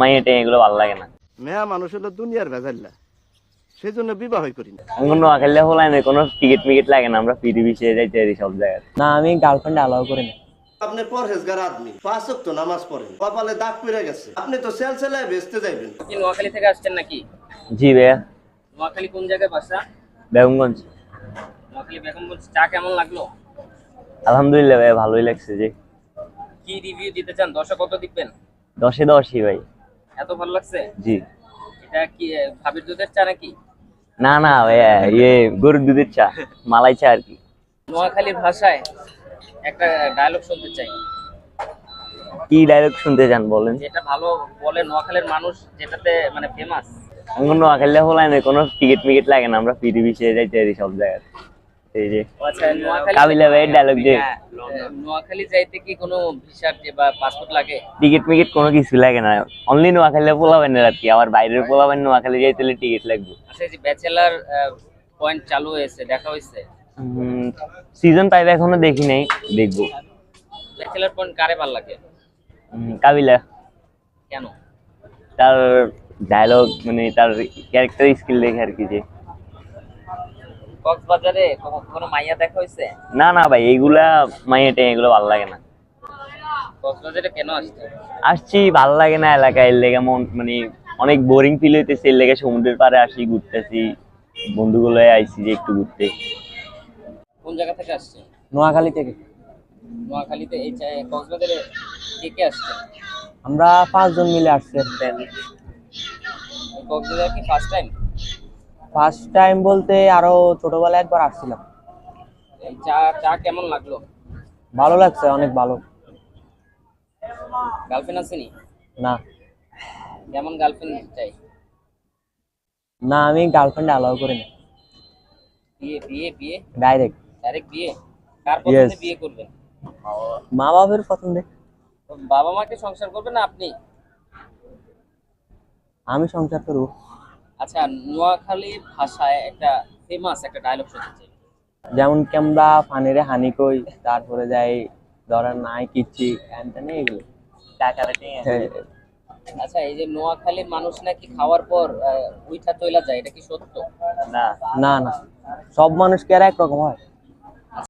মাইয়েটে এগুলো ভালো লাগে না। মেয়া মানুষ হলো দুনিয়ার ভেজাল্লা সেই জন্য বিবাহই করি না। নোয়াখালী হলাই না কোনো টিকিট মিকিট লাগে না আমরা ফিরি বিষয়ে যাইতে পারি সব জায়গায়। না আমি গার্লফ্রেন্ড অ্যালাউ করি না। আপনি পরহেজগার আদমি পাঁচ নামাজ পড়েন কপালে দাগ পড়ে গেছে। আপনি তো সেল সেলায় বেচতে যাইবেন। কি নোয়াখালী থেকে আসছেন নাকি? জি ভাইয়া। নোয়াখালী কোন জায়গায় বাসা? বেগমগঞ্জ। নোয়াখালী বেগমগঞ্জ চা কেমন লাগল? আলহামদুলিল্লাহ ভাইয়া ভালোই লাগছে যে। কি রিভিউ দিতে চান? দশে কত দিবেন দশে দশই ভাই। এত ভালো লাগছে? জি। এটা কি ভাবির দুধের চা নাকি? না না ভাইয়া ইয়ে গরুর দুধের চা মালাই চা আর কি। নোয়াখালীর ভাষায় একটা ডায়লগ শুনতে চাই। কি ডায়লগ শুনতে চান বলেন? যেটা ভালো বলে নোয়াখালীর মানুষ যেটাতে মানে ফেমাস এখন নোয়াখালী হলাই না কোনো টিকিট মিকিট লাগে না আমরা ফিরি বিষয়ে যাইতে সব জায়গায় এই যে আচ্ছা কাবিলা ভাইয়ের ডায়লগ যে আহ, নোয়াখালী যাইতে কি কোনো বা পাসপোর্ট লাগে? টিকিট মিকিট কোনো কিছু লাগে না। অনলি নোয়াখালী পোলাবেন আর কি আবার বাইরের পোলাবেন নোয়াখালী যাইতে হলে টিকিট লাগবে। আচ্ছা এই যে ব্যাচেলার পয়েন্ট চালু হয়েছে দেখা হয়েছে? সিজন ফাইভ এখনও দেখি নাই দেখব। ব্যাচেলার পয়েন্ট কারে ভালো লাগে? কাবিলা। কেন? তার ডায়লগ মানে তার ক্যারেক্টার স্কিল দেখে আর কি যে। কক্সবাজারে কোনো মাইয়া দেখা হয়েছে? না না ভাই এইগুলা মাইয়েটে এগুলো ভালো লাগে না। কক্সবাজারে কেন আসছে? আসছি ভালো লাগে না এলাকায় এর লেগে মন মানে অনেক বোরিং ফিল হইতেছে এর লেগে সমুদ্রের পাড়ে আসি ঘুরতেছি। বন্ধুগুলো আইছি যে একটু ঘুরতে। কোন জায়গা থেকে আসছে? নোয়াখালী থেকে। নোয়াখালীতে এই কক্সবাজারে কে কে আসছে? আমরা পাঁচজন মিলে আসছি। কক্সবাজার কি ফার্স্ট টাইম ফার্স্ট টাইম বলতে আরও ছোটবেলায় একবার আসছিলাম। চা চা কেমন লাগল? ভালো লাগছে অনেক ভালো। গার্লফ্রেন্ড আসেনি না। কেমন গার্লফ্রেন্ড চাই? না আমি গার্লফ্রেন্ড অ্যালাউ করি না। বিয়ে বিয়ে বিয়ে? ডাইরেক্ট ডাইরেক্ট বিয়ে? কার পছন্দে. বিয়ে করবেন? মা বাবার পছন্দে বাবা মাকে সংসার করবেন না আপনি? আমি সংসার করব। আচ্ছা নোয়াখালী ভাষায় একটা ফেমাস একটা ডায়লগ শুনতে চাই। যেমন কি আমরা পানিরে হানি কই তারপরে যাই ধরেন নাই কিচ্ছি এনতেনে এগুলো? হ্যাঁ, আচ্ছা এই যে নোয়াখালীর মানুষ নাকি খাওয়ার পর উইঠা তৈলা যায় এটা কি সত্য? না। না না। সব মানুষকে আর একরকম হয়।